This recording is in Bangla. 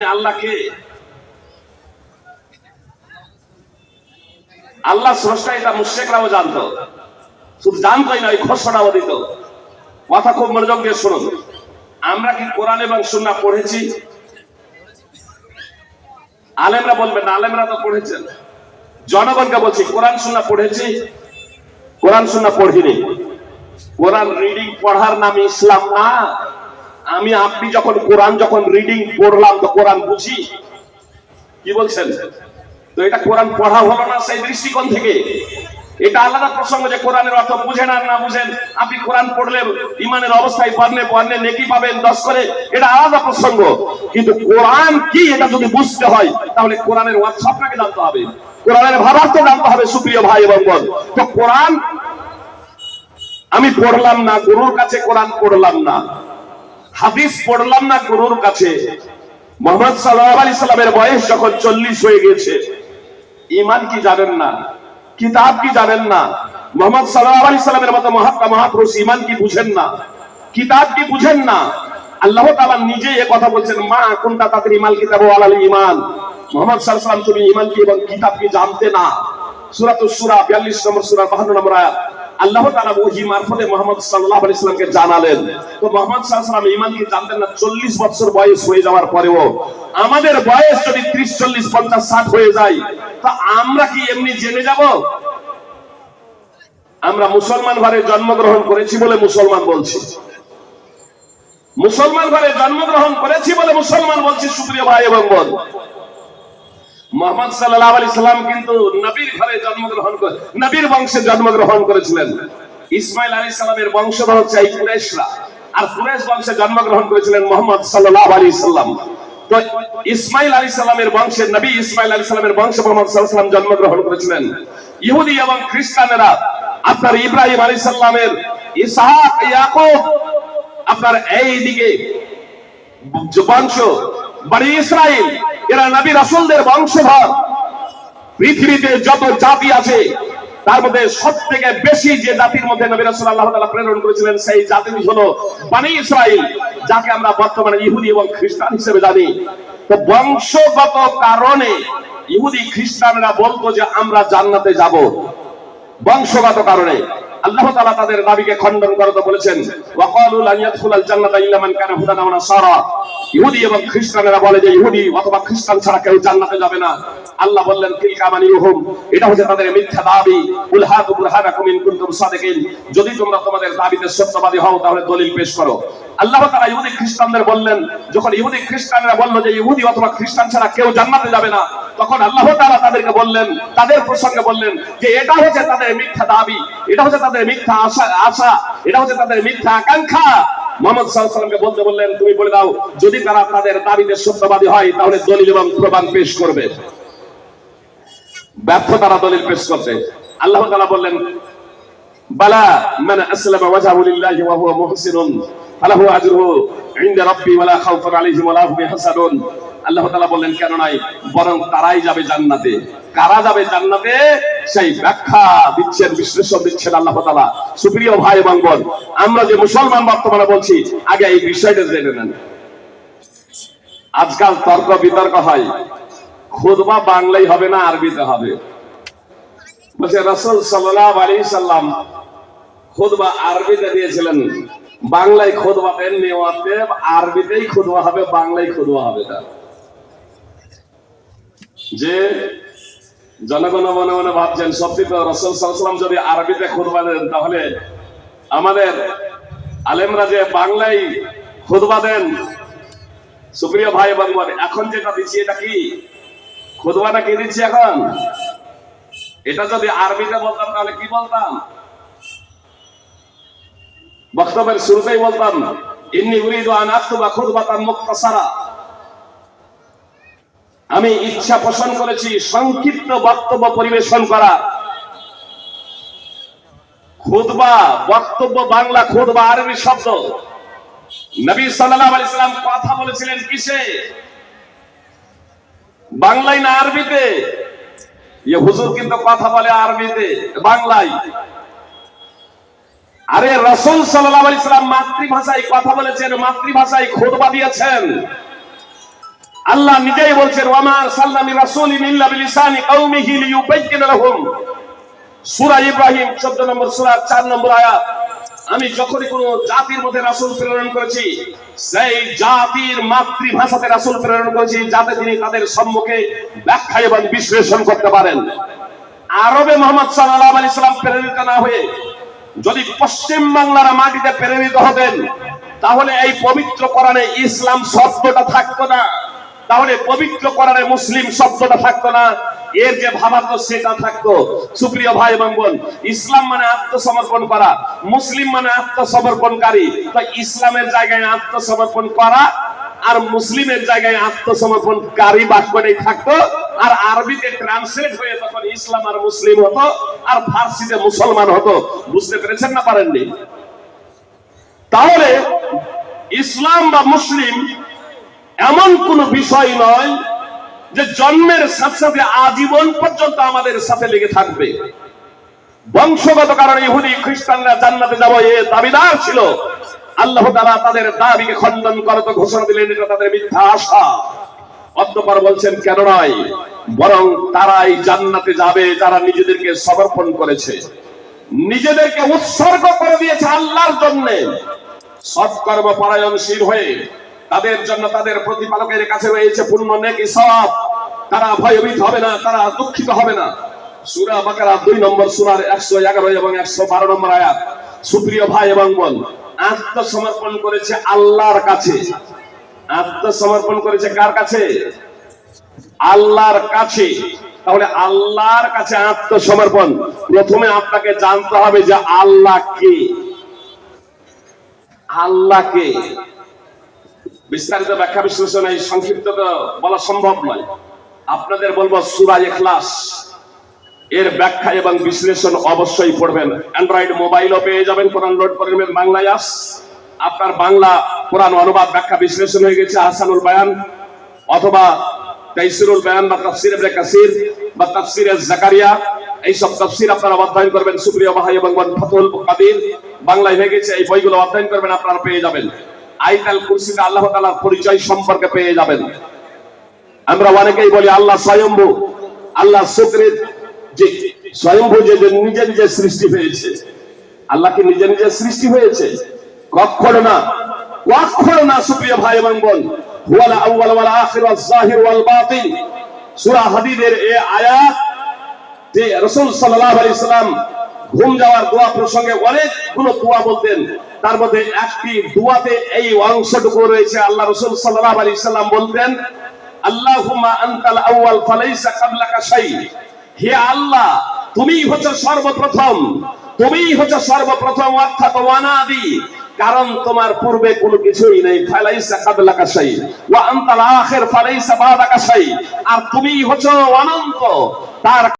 আল্লাহকে আল্লাহ স্রষ্টা এটা মুশ্রেকরাও জানতো। শুধু জানতোই নয়, ঘোষণাও দিত। কথা খুব মনোযোগ দিয়ে শুনুন। আমরা কি কোরআন এবং সুন্না পড়েছি? আলেমরা বলবেন, আলেমরা তো পড়েছেন। জনগণকে বলছি, কোরআন সুন্না পড়েছি? কোরআন সুন্না পড়িনি। কোরআন রিডিং পড়ার নাম ইসলাম না। আমি আপনি যখন কোরআন যখন রিডিং পড়লাম, তো কোরআন বুঝি। কি বলছেন? তো এটা কোরআন পড়া হলো না সেই দৃষ্টিকোণ থেকে? এটা আলাদা প্রসঙ্গ যে কোরআনের অর্থ বুঝেন আর না বুঝেন। আপনি কোরআন পড়লে ইমানের অবস্থায় পড়লে পড়লে নেকি পাবেন, দশ করে। এটা আলাদা প্রসঙ্গ। কিন্তু কোরআন কি এটা যদি বুঝতে হয়, তাহলে কোরআনের অর্থ আপনাকে জানতে হবে। কোরআনের ভাবার্থ জানতে হবে, সুপ্রিয় ভাই এবং বোন। তো কোরআন আমি পড়লাম না, গুরুর কাছে কোরআন পড়লাম না। হাদিস পড়লাম না গুরুর কাছে। মোহাম্মদ সাল্লাহ আলি সাল্লামের বয়স যখন চল্লিশ হয়ে গেছে। ইমান কি জানেন না? কিতাব কি জানেন না? মোহাম্মদ সাল্লাহ আলি সাল্লামের মতো মহাত্মা, মহাপুরুষ ইমান কি বুঝেন না? কিতাব কি বুঝেন না? আল্লাহ তাআলা নিজে এ কথা বলছেন, মা কোনটা তাদের ইমাল কিতাব আলাল ইমান মোহাম্মদ আলাইহি তুমি ইমান কি এবং কিতাব কি জানতে না? সূরাতুস সুরা 42 নম্বর সূরা 52 নম্বর আয়াত। আল্লাহ তাআলা ওহী মারফতে মুহাম্মদ সাল্লাল্লাহু আলাইহি সাল্লামকে জানালেন। তো মুহাম্মদ সাল্লাম ঈমান কি জানতেন না 40 বছর বয়স হয়ে যাওয়ার পরেও। আমাদের বয়স যদি 30 40 50 60 হয়ে যায়, তা আমরা কি এমনি জেনে যাব? আমরা মুসলমান ঘরে জন্মগ্রহণ করেছি বলে মুসলমান বলছি। মুসলমান ঘরে জন্মগ্রহণ করেছি বলে মুসলমান বলছি, সুপ্রিয় ভাই এবং বোন। মোহাম্মদ সাল্লাহ আলি সাল্লাম কিন্তু নবীর ঘরে জন্মগ্রহণ করে, নবীর বংশে জন্মগ্রহণ করেছিলেন। ইসমাইল আলী সাল্লামের বংশধর হচ্ছে এই কুরেশরা আর কুরেশ বংশে জন্মগ্রহণ করেছিলেন মোহাম্মদ সাল্লাহ আলী সাল্লাম। তো ইসমাইল আলী সাল্লামের বংশে, নবী ইসমাইল আলী সাল্লামের বংশে মোহাম্মদ জন্মগ্রহণ করেছিলেন। ইহুদি এবং খ্রিস্টানেরা, আপনার ইব্রাহিম আলী সাল্লামের ইসাহাক, ইয়াকুব, আপনার এই দিকে বংশ বাড়ি ইসরায়েল এরা নবী রাসূলদের বংশধর। পৃথিবীতে যত জাতি আছে, তার মধ্যে সব থেকে বেশি যে জাতির মধ্যে নবী রাসূল আল্লাহ তাআলা প্রেরণ করেছিলেন, সেই জাতিটি হলো বানি ইসরায়েল যাকে আমরা বর্তমানে ইহুদি এবং খ্রিস্টান হিসেবে জানি। তো বংশগত কারণে ইহুদি খ্রিস্টানরা বলতো যে আমরা জান্নাতে যাব। বংশগত কারণে। আল্লাহ তাআলা তাদের দাবিকে খণ্ডন করতে বলেছেন লা ইয়াদখুলাল জান্নাতা ইল্লা মান কানা হুদান ওয়া নাসারা। ইহুদি এবং খ্রিস্টানেরা বলে যে ইহুদি অথবা খ্রিস্টান ছাড়া কেউ জান্নাতে যাবে না। আল্লাহ বললেন, তিলকা মানিহুম এটা হচ্ছে তাদের মিথ্যা দাবি। কুল বুরহানাকুম ইন কুনতুম সাদিকিন। যদি তোমরা তোমাদের দাবিতে সত্যবাদী হও, তাহলে দলিল পেশ করো। আল্লাহ তাআলা ইহুদি খ্রিস্টানদের বললেন, যখন ইহুদি খ্রিস্টানরা বলল যে ইহুদি অথবা খ্রিস্টান ছাড়া কেউ জান্নাতে যাবে না, তখন আল্লাহ তাআলা তাদেরকে বললেন, তাদের প্রসঙ্গে বললেন যে এটা হচ্ছে তাদের মিথ্যা দাবি, এটা হচ্ছে তাদের মিথ্যা আশা আশা, এটা হচ্ছে তাদের মিথ্যা আকাঙ্ক্ষা। মোহাম্মদ বলতে বললেন, তুমি বলে দাও, যদি তারা তাদের দাবিতে সত্যবাদী হয়, তাহলে দলিল এবং প্রমাণ পেশ করবে। ব্যর্থ তারা দলিল পেশ করতে আল্লাহ তাআলা বললেন আল্লাহ বললেন, কেন নাই? বরং তারাই যাবে জান্নাতে। কারা যাবে জান্নাতে? সেই ব্যাখ্যা দিচ্ছেন, বিশ্লেষণ দিচ্ছেন আল্লাহ সুপ্রিয় ভাই এবং বোন, আমরা যে মুসলমান বর্তমানে বলছি, আগে এই বিষয়টা জেনে নেন। আজকাল তর্ক বিতর্ক হয়। খুদবা বাংলায় হবে না, আরবিতে হবে। বলছে, রসুল সাল্লাহ আলী সাল্লাম খুদবা আরবিতে দিয়েছিলেন। বাংলায় খুদবা দেননি অতএব আরবিতেই খুদবা হবে, বাংলায় খুদবা হবে তার। যে জনগণ মনে মনে ভাবছেন, সত্যি তো রসুল সাল্লাম যদি আরবিতে খুদবা দেন, তাহলে আমাদের আলেমরা যে বাংলায় খুদবা দেন, সুপ্রিয় ভাই এবং এখন যেটা দিচ্ছি, এটা কি? খুদবাটা কি দিচ্ছি এখন? এটা যদি আরবিতে বলতাম, তাহলে কি বলতাম? বক্তব্যের শুরুতেই বলতাম, ইন্নি উরিদু আন আকতুবা খুতবাতান মুক্তাসারা। আমি ইচ্ছা পোষণ করেছি সংক্ষিপ্ত বক্তব্য পরিবেশন করা। খুতবা, বক্তব্য বাংলা খুতবা আরবি শব্দ। নবী সাল্লাল্লাহু আলাইহি সাল্লাম কথা বলেছিলেন কিসে? বাংলায় না আরবিতে? ইয়ে হুজুর কিন্তু কথা বলে আরবিতে, বাংলায়। আরে রসুল সাল্লাল্লাহু আলাইহি সাল্লাম মাতৃভাষায় কথা বলেছেন, মাতৃভাষায় খুতবা দিয়েছেন। আল্লাহ নিজেই বলছেন ওয়ামার সাল্লামি ইল্লা বিলিসানি কওমিহি সূরা ইব্রাহিম 14 নম্বর সূরা 4 নম্বর আয়াত। আমি যখনই কোন জাতির মধ্যে রাসূল প্রেরণ করেছি, সেই জাতির মাতৃভাষাতে রাসূল প্রেরণ করেছি, যাতে তিনি তাদের সম্মুখে ব্যাখ্যা এবং বিশ্লেষণ করতে পারেন। আরবে মোহাম্মদ সাল্লাল্লাহু আলাইহি সাল্লাম প্রেরিত না হয়ে যদি পশ্চিম বাংলার মাটিতে প্রেরিত হতেন, তাহলে এই পবিত্র কোরআনে ইসলাম শব্দটা থাকতো না। তাহলে পবিত্র কোরআনে মুসলিম শব্দটা থাকতো না। এর যে ভাবার্থ সেটা থাকতো। সুপ্রিয় ভাই এবং বোন, ইসলাম মানে আত্মসমর্পণ করা, মুসলিম মানে আত্মসমর্পণকারী। তো ইসলামের জায়গায় আত্মসমর্পণ করা আর মুসলিমের জায়গায় আত্মসমর্পণকারী বাক্যটাই থাকতো। আর আরবিতে ট্রান্সলেট হয়ে তখন ইসলাম আর মুসলিম হতো, আর ফার্সিতে মুসলমান হতো। বুঝতে পেরেছেন না পারেননি? তাহলে ইসলাম বা মুসলিম এমন কোন বিষয় নয় যে জন্মের সাথে সাথে আজীবন পর্যন্ত আমাদের সাথে লেগে থাকবে। বংশগত কারণে ইহুদি, খ্রিস্টানরা জান্নাতে যাব এ দাবিদার ছিল। আল্লাহ তাআলা তাদের দাবিকে খণ্ডন করতে ঘোষণা দিলেন, এটা তাদের মিথ্যা আশা। অতঃপর বলছেন, কেন নয়? বরং তারাই জান্নাতে যাবে, যারা নিজেদেরকে সমর্পণ করেছে। নিজেদেরকে উৎসর্গ করে দিয়েছে আল্লাহর জন্য। সৎকর্ম পরায়ণশীল হয়ে তাদের জন্য তাদের প্রতিপালকের কাছে রয়েছে পূর্ণ নেকি সব তারা ভয়ভীত হবে না, তারা দুঃখিত হবে না। সুরা বাকারা দুই নম্বর সুরার একশো এগারো এবং একশো বারো নম্বর আয়াত। সুপ্রিয় ভাই এবং বোন, আত্মসমর্পণ করেছে আল্লাহর কাছে। আত্মসমর্পণ করেছে কার কাছে? আল্লাহর কাছে। তাহলে আল্লাহর কাছে আত্মসমর্পণ। প্রথমে আপনাকে জানতে হবে যে আল্লাহ কে? আল্লাহকে বিস্তারিত ব্যাখ্যা বিশ্লেষণ এই সংক্ষিপ্ত বলা সম্ভব নয়। আপনাদের বলব সুরা এখলাস এর ব্যাখ্যা এবং বিশ্লেষণ অবশ্যই পড়বেন। অ্যান্ড্রয়েড মোবাইলও পেয়ে যাবেন কোরআন লোড করে বাংলায় আস। আপনার বাংলা কোরআন অনুবাদ ব্যাখ্যা বিশ্লেষণ হয়ে গেছে, আহসানুল বায়ান, অথবা তাইসিরুল বায়ান বা তাফসির ইবনে কাসির বা তাফসির জাকারিয়া। এই সব তাফসির আপনারা অধ্যয়ন করবেন, সুপ্রিয় ভাই এবং ফাতুল কাদির বাংলায় হয়ে গেছে, এই বইগুলো অধ্যয়ন করবেন, আপনারা পেয়ে যাবেন। আইতাল কুরসিতে আল্লাহ তাআলার পরিচয় সম্পর্কে পেয়ে যাবেন। আমরা অনেকেই বলি, আল্লাহ স্বয়ম্ভু, আল্লাহ শুকরের যে স্বয়ম্ভু যে নিজে নিজে সৃষ্টি হয়েছে। আল্লাহ কি নিজে নিজে সৃষ্টি হয়েছে? কখনো না। কখনো না সুপ্রিয় ভাই এবং বোন বলতেন আল্লাহ রাসূল সাল্লাল্লাহু হে আল্লাহ হচ্ছে সর্বপ্রথম, তুমিই হচ্ছে সর্বপ্রথম অর্থাৎ কারণ তোমার পূর্বে কোনো কিছুই নেই। ফালাইসা কাবলা শাই ওয়া আনতাল আখির ফালাইসা বাদাকা শাই আর তুমিই হচ্ছ অনন্ত। তার